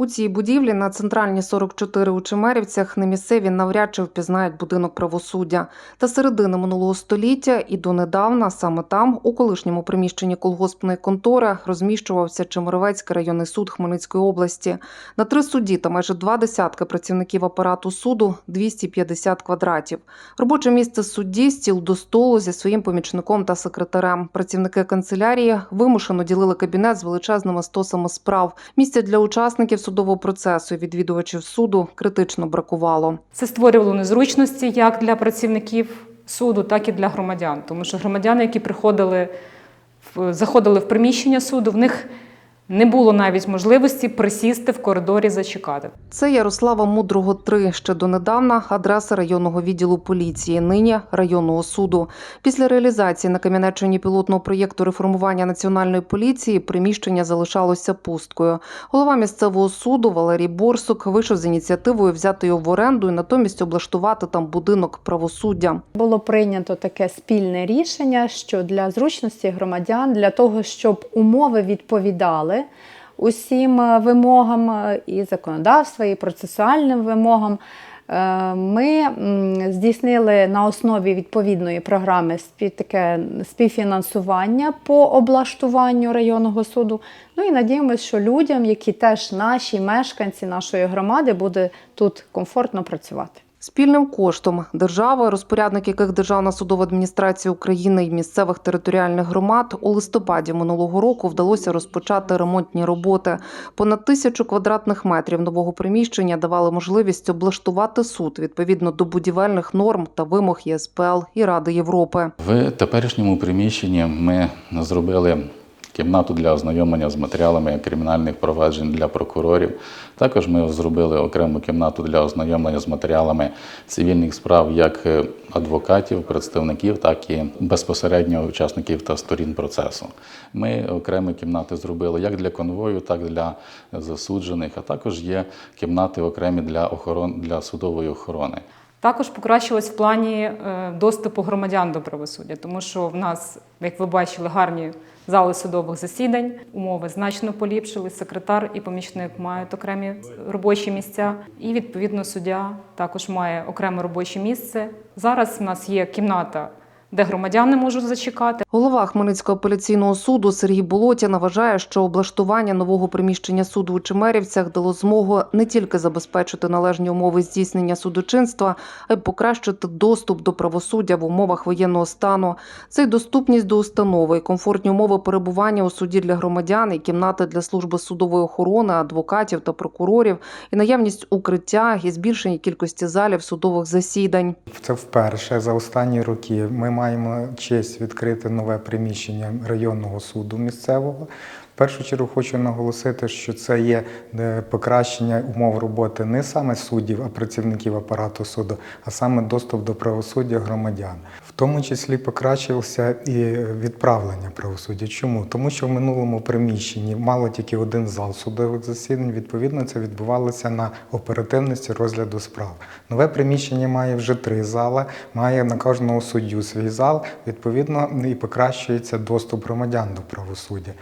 У цій будівлі на центральній 44 у Чемерівцях немісцеві навряд чи впізнають будинок правосуддя. Та середини минулого століття і донедавна саме там, у колишньому приміщенні колгоспної контори, розміщувався Чемеровецький районний суд Хмельницької області. На три судді та майже два десятки працівників апарату суду 250 квадратів. Робоче місце судді стіл до столу зі своїм помічником та секретарем. Працівники канцелярії вимушено ділили кабінет з величезними стосами справ. Місця для учасників судового процесу і відвідувачів суду критично бракувало. Це створювало незручності як для працівників суду, так і для громадян. Тому що громадяни, які приходили, заходили в приміщення суду, в них не було навіть можливості присісти в коридорі зачекати. Це Ярослава Мудрого 3, ще донедавна адреса районного відділу поліції, нині районного суду. Після реалізації на Кам'янеччині пілотного проєкту реформування національної поліції приміщення залишалося пусткою. Голова місцевого суду Валерій Борсук вийшов з ініціативою взяти його в оренду і натомість облаштувати там будинок правосуддя. Було прийнято таке спільне рішення, що для зручності громадян, для того, щоб умови відповідали усім е, вимогам е, і законодавства, і процесуальним вимогам. е, Ми здійснили на основі відповідної програми таке співфінансування по облаштуванню районного суду. Ну і надіємося, що людям, які теж наші мешканці нашої громади, буде тут комфортно працювати. Спільним коштом держави, розпорядник яких Державна судова адміністрація України і місцевих територіальних громад у листопаді минулого року вдалося розпочати ремонтні роботи. Понад тисячу квадратних метрів нового приміщення давали можливість облаштувати суд відповідно до будівельних норм та вимог ЄСПЛ і Ради Європи. В теперішньому приміщенні ми зробили кімнату для ознайомлення з матеріалами кримінальних проваджень для прокурорів. Також ми зробили окрему кімнату для ознайомлення з матеріалами цивільних справ як е, адвокатів, представників, так і безпосередньо учасників та сторін процесу. Ми окремі кімнати зробили як для конвою, так і для засуджених, а також є кімнати окремі для охорон для судової охорони. Також покращилось в плані е, доступу громадян до правосуддя, тому що в нас, як ви бачили, гарні зали судових засідань, умови значно поліпшили. Секретар і помічник мають окремі робочі місця, і відповідно суддя також має окреме робоче місце. Зараз в нас є кімната, де громадяни можуть зачекати. Голова Хмельницького апеляційного суду Сергій Болотін вважає, що облаштування нового приміщення суду у Чемерівцях дало змогу не тільки забезпечити належні умови здійснення судочинства, а й покращити доступ до правосуддя в умовах воєнного стану. Це й доступність до установи, і комфортні умови перебування у суді для громадян, і кімнати для служби судової охорони, адвокатів та прокурорів, і наявність укриття і збільшення кількості залів судових засідань. Це вперше за останні роки ми маємо честь відкрити нове приміщення районного суду місцевого. Першу чергу хочу наголосити, що це є е, покращення умов роботи не саме суддів, а працівників апарату суду, а саме доступ до правосуддя громадян. В тому числі покращився і відправлення правосуддя. Чому? Тому що в минулому приміщенні мало тільки один зал судових засідань. Відповідно, це відбувалося на оперативності розгляду справ. Нове приміщення має вже три зали, має на кожного суддю свій зал. Відповідно, і покращується доступ громадян до правосуддя.